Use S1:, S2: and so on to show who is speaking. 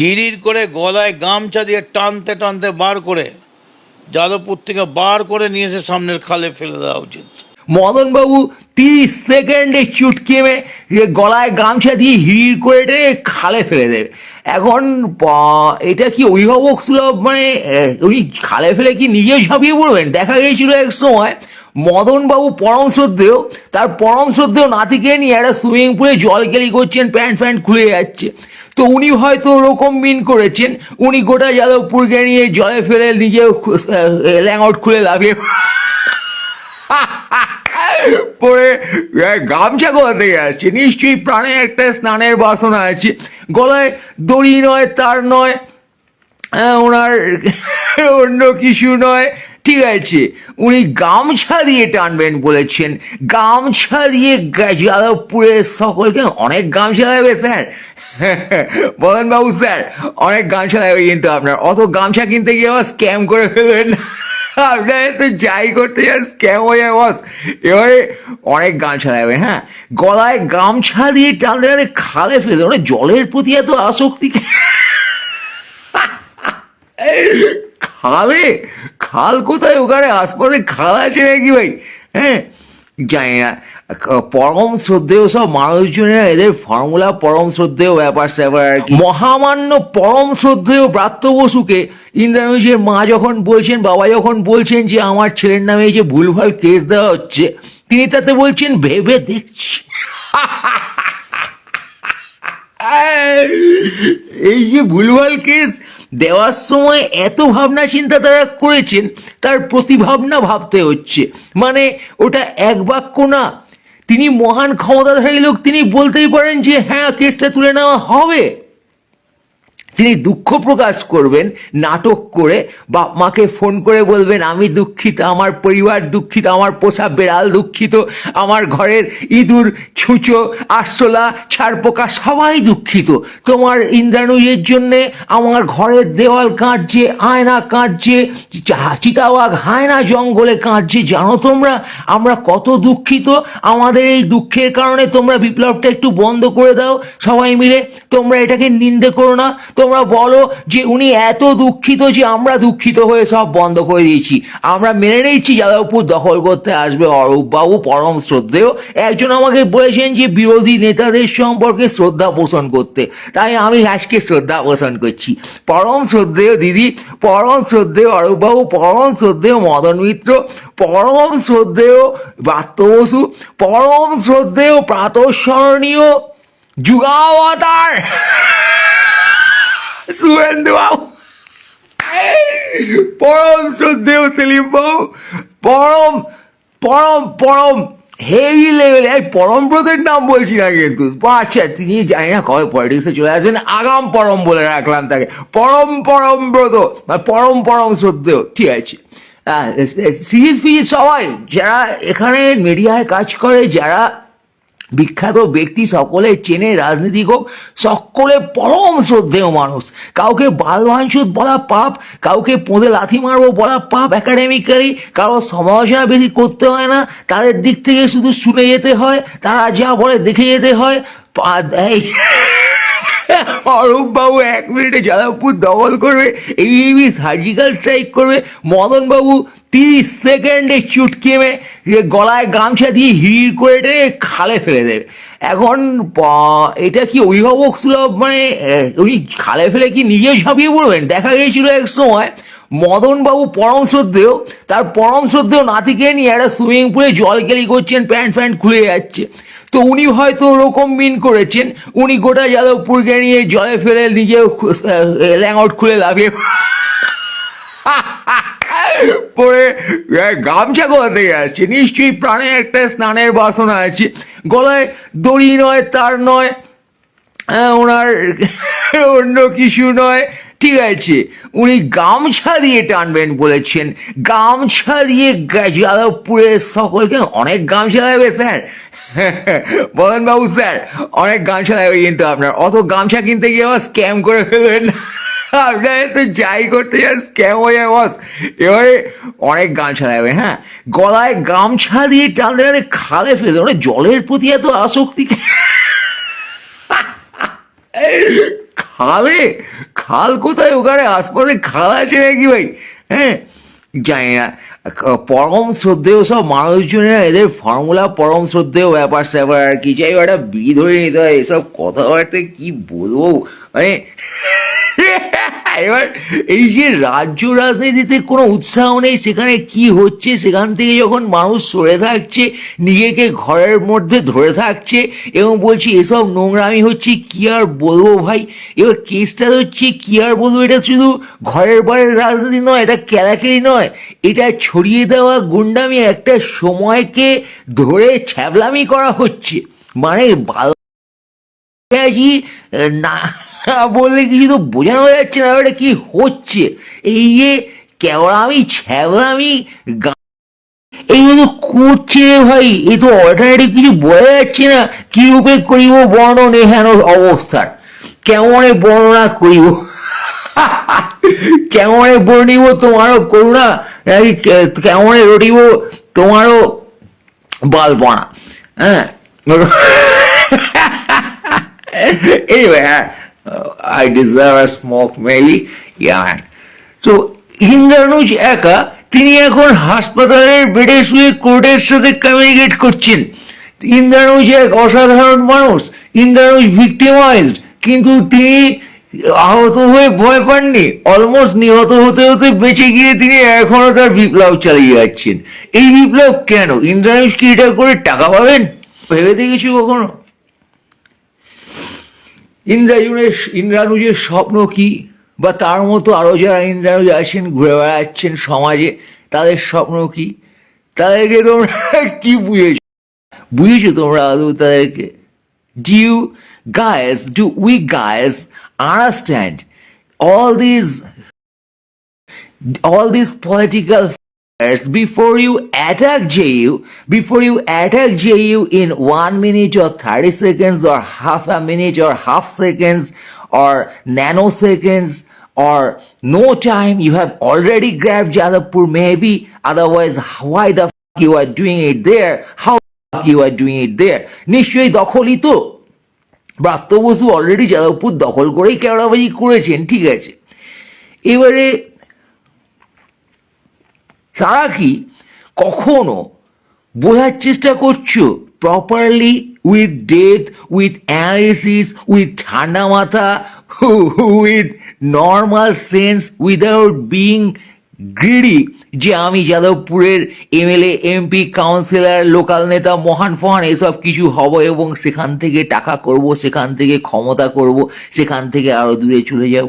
S1: হিড়ির করে গলায় গামছা দিয়ে টানতে টানতে বার করে যাদবপুর থেকে বার করে নিয়ে এসে সামনের খালে ফেলে দেওয়া উচিত।
S2: মদনবাবু তিরিশ সেকেন্ডে চুটকে মে গলায় গামছা দিয়ে হিড় করে খালে ফেলে দেবে। এখন এটা কি অভিভাবক সুলভ? মানে উনি খালে ফেলে কি নিজেও ঝাঁপিয়ে পড়বেন? দেখা গিয়েছিল এক সময় মদনবাবু পরম শ্রদ্ধেয়, তার পরম শ্রদ্ধেয় নাতিকে নিয়ে একটা সুইমিং পুলে জল কেলি করছেন, প্যান্ট ফ্যান্ট খুলে যাচ্ছে। তো উনি হয়তো ওরকম মিন করেছেন। উনি গোটা যাদবপুরকে নিয়ে জলে ফেলে নিজেও ল্যাং আউট খুলে লাভিয়ে পরে গামছা কোথা থেকে আসছে? নিশ্চয়ই প্রাণে একটা স্নানের বাসনা আছে। গলায় দড়ি নয়, তার নয় ওনার অন্য কিছু নয়। ঠিক আছে উনি গামছা দিয়ে টানবেন বলেছেন। গামছা দিয়ে যাদবপুরের সকলকে অনেক গামছা লাগবে, স্যার। বলেন বাবু, স্যার, অনেক গামছা লাগবে কিন্তু আপনার। অত গামছা কিনতে গিয়ে আবার স্ক্যাম করে ফেলবেন আপনার তো যাই করতে যান স্ক্যাম হয়ে যায় বস এবারে অনেক গামছা লাগবে হ্যাঁ? গলায় গামছা দিয়ে টানলে টানলে খালে ফেলে দেবে। মানে জলের প্রতি এত আসক্তি খালে? খাল কোথায় ওখানে? আশপাশে খাল আছে নাকি ভাই? হ্যাঁ? জানি না। পরম শ্রদ্ধেয় সব মানুষজনেরা এদের ফর্মুলা পরম শ্রদ্ধেয় ব্যাপার স্যাপার আর কি। মহামান্য পরম শ্রদ্ধেয় ব্রাত্য বসুকে ইন্দ্রানুজের মা যখন বলছেন, বাবা যখন বলছেন যে আমার ছেলের নামে এই যে ভুলভাল কেস দেওয়া হচ্ছে, তিনি তাতে বলছেন, ভেবে দেখছি। এই যে ভুলভাল কেস, দেওয়ার সময় এত ভাবনা চিন্তা তারা করেছেন, তার প্রতিভাবনা ভাবতে হচ্ছে। মানে ওটা এক বাক্য না। তিনি মহান ক্ষমতাধারী লোক, তিনি বলতেই পারেন যে হ্যাঁ কেসটা তুলে নেওয়া হবে। তিনি দুঃখ প্রকাশ করবেন, নাটক করে বাপ মাকে ফোন করে বলবেন, আমি দুঃখিত, আমার পরিবার দুঃখিত, আমার পোষা বেড়াল দুঃখিত, আমার ঘরের ইঁদুর, ছুঁচো, আরশোলা ছাড়পোকা সবাই দুঃখিত। তোমার ইন্দ্রাণুজের জন্যে আমার ঘরের দেওয়াল কাঁদছে, আয়না কাঁদছে, চা- চিতাবাঘ হায়না জঙ্গলে কাঁদছে, জানো তোমরা? আমরা কত দুঃখিত। আমাদের এই দুঃখের কারণে তোমরা বিপ্লবটা একটু বন্ধ করে দাও, সবাই মিলে। তোমরা এটাকে নিন্দে করো না। তোমরা বলো যে উনি এত দুঃখিত যে আমরা দুঃখিত হয়ে সব বন্ধ করে দিয়েছি। আমরা মেনে নিচ্ছি যাদবপুর দখল করতে আসবে অরূপবাবু পরম শ্রদ্ধেয়। একজন আমাকে বলেছেন যে বিরোধী নেতাদের সম্পর্কে শ্রদ্ধা পোষণ করতে। তাই আমি আজকে শ্রদ্ধা পোষণ করছি। পরম শ্রদ্ধেয় দিদি, পরম শ্রদ্ধেয় অরূপবাবু, পরম শ্রদ্ধেয় মদন মিত্র, পরম শ্রদ্ধেয় ব্রাত্য বসু, পরম শ্রদ্ধেয় প্রাতঃস্মরণীয় যুগাবতার। সুরেন্দ্র বাবু পরম শ্রদ্ধেয় সেলিম বাবু পরম পরম পরম হেভি লেভেল পরম ব্রতের নাম বলছি না কিন্তু। আচ্ছা তিনি জানি না কবে পলিটিক্সে চলে আসবেন, আগাম পরম বলে রাখলাম তাকে। পরম পরম ব্রত, বা, পরম পরম শ্রদ্ধেয়, ঠিক আছে। সিরিজ ফিরিজ সবাই, যারা এখানে মিডিয়ায় কাজ করে, যারা বিখ্যাত ব্যক্তি সকলে চেনে, রাজনীতিক হোক, সকলে পরম শ্রদ্ধেয় মানুষ। কাউকে বাল বলা পাপ, কাউকে পোঁদে লাথি মারবো বলা পাপ একাডেমিক্যালি কারও সমালোচনা বেশি করতে হয় না, তাদের দিক থেকে শুধু শুনে যেতে হয়, তারা যা বলে দেখে যেতে হয় অরূপ বাবু এক মিনিটে যাদবপুর দখল করবে এইবি সার্জিক্যাল স্ট্রাইক করবে মদনবাবু তিরিশ সেকেন্ডে চুটকে মে যে গলায় গামছা দিয়ে হিড় করে টেনে খালে ফেলে দেবে। এখন এটা কি অভিভাবক সুলভ? মানে ওই খালে ফেলে কি নিজে ঝাঁপিয়ে পড়বেন? দেখা গিয়েছিল এক সময় মদনবাবু পরম শ্রদ্ধেয়, তার পরম শ্রদ্ধেয় নাতিকে নিয়ে একটা সুইমিং পুলে জল কেলি করছেন, প্যান্ট ফ্যান্ট খুলে যাচ্ছে। তো উনি হয়তো ওরকম মিন করেছেন, উনি গোটা যাদবপুরকে নিয়ে জলে ফেলে নিজেও ল্যাং আউট খুলে লাভিয়ে পরে গামছা কোথা আসছে? নিশ্চয়ই প্রাণে একটা স্নানের বাসনা আছে। গলায় দড়ি নয়, তার নয় ওনার অন্য কিছু নয়। ঠিক আছে উনি গামছা দিয়ে টানবেন বলেছেন। গামছা দিয়ে যাদবপুরের সকলকে অনেক গামছা লাগবে, স্যার। বলেন বাবু, স্যার, অনেক গামছা লাগবে কিন্তু আপনার। অত গামছা কিনতে গিয়ে আবার স্ক্যাম করে ফেলবেন না। আপনার তো যাই করতে যান স্ক্যাম হয়ে যায় বস এবারে অনেক গামছা লাগবে হ্যাঁ? গলায় গামছা দিয়ে টানলে টানলে খালে ফেলে। মানে জলের প্রতি এত আসক্তি খালে? খাল কোথায়? ওখানে আশপাশে খাল আছে নাকি ভাই? হ্যাঁ? জানি না। পরম শ্রদ্ধেয় সব মানুষজনেরা এদের ফর্মুলা পরম শ্রদ্ধেয় ব্যাপার স্যাপার আর কি। হোক, একটা বি ধরে নিতে হয়। এসব কথাবার্তা কি বলব? মানে এবার এই যে রাজ্য রাজনীতিতে কোনো উৎসাহ নেই, সেখানে কি হচ্ছে? সেখান থেকে যখন মানুষ সরে থাকছে, নিজেকে ঘরের মধ্যে ধরে থাকছে, এবং বলছি, এসব নোংরামি হচ্ছে, কি আর বলব ভাই? এবার কেসটা হচ্ছে, কি আর বলব? এটা শুধু ঘরের বাইরের রাজনীতি নয়, এটা ক্যালাকেলি নয়। এটা ছড়িয়ে দেওয়া গুন্ডামি, একটা সময়কে ধরে ছ্যাবলামি করা হচ্ছে। মানে বাল না বললে কিছু তো বোঝানো যাচ্ছে না এটা কি হচ্ছে? এই যে কেওড়ামি ছ্যাবলামি গা- এইগুলো করছে রে ভাই এ তো অল্টারনেটিভ কিছু বোঝা যাচ্ছে না কি রূপে করিব বর্ণন এহেন অবস্থার। কেমনে বর্ণনা করিব? কেমনে বর্ণিব তোমারও করুণা নাকি কেমনে রটিব তোমারও বালপনা? হ্যাঁ? I, uh, I deserve a smoke. Yeah, man. So, Indranuj একা তিনি এখন হাসপাতালের বেডে শুয়ে কোর্টের সাথে কমিউনিকেট করছেন ইন্দ্রানুজ এক অসাধারণ মানুষ ইন্দ্রানুজ ভিক্টিমাইজড কিন্তু তিনি আহত হয়ে ভয় পাননি অলমোস্ট নিহত হতে হতে বেঁচে গিয়ে তিনি এখনও তার বিপ্লব চালিয়ে যাচ্ছেন এই বিপ্লব কেন ইন্দ্রানুজ কি এটা করে টাকা পাবেন ভেবে দেখেছি কখনো ইন্দ্রাজুনের ইন্দ্রানুজের স্বপ্ন কি? বা তার মতো আরও যারা ইন্দ্রানুজ আছেন, ঘুরে বেড়াচ্ছেন সমাজে, তাদের স্বপ্ন কি? তাদেরকে তোমরা কি বুঝেছ? বুঝেছ তোমরা আদৌ তাদেরকে? Do you guys, do we guys understand all all these political fighters before you attack JU, before you attack JU in one minute or 30 seconds or half a minute or half seconds or nanoseconds or no time, you have already grabbed Jadavpur maybe, otherwise why the f- you are doing it there, how the f- you are doing it there, নিশ্চয়ই দখলই তো Bratya Basu already Jadavpur দখল করেই কেওড়াবাজি করেছেন ঠিক আছে এবারে তারা কি কখনো বোঝার চেষ্টা করছ properly with death with analysis with ঠান্ডা মাথা with normal sense without being greedy যে আমি যাদবপুরের এমএলএ, এমপি কাউন্সিলর লোকাল নেতা, মহান ফহান এসব কিছু হব এবং সেখান থেকে টাকা করব, সেখান থেকে ক্ষমতা করব, সেখান থেকে আরও দূরে চলে যাব।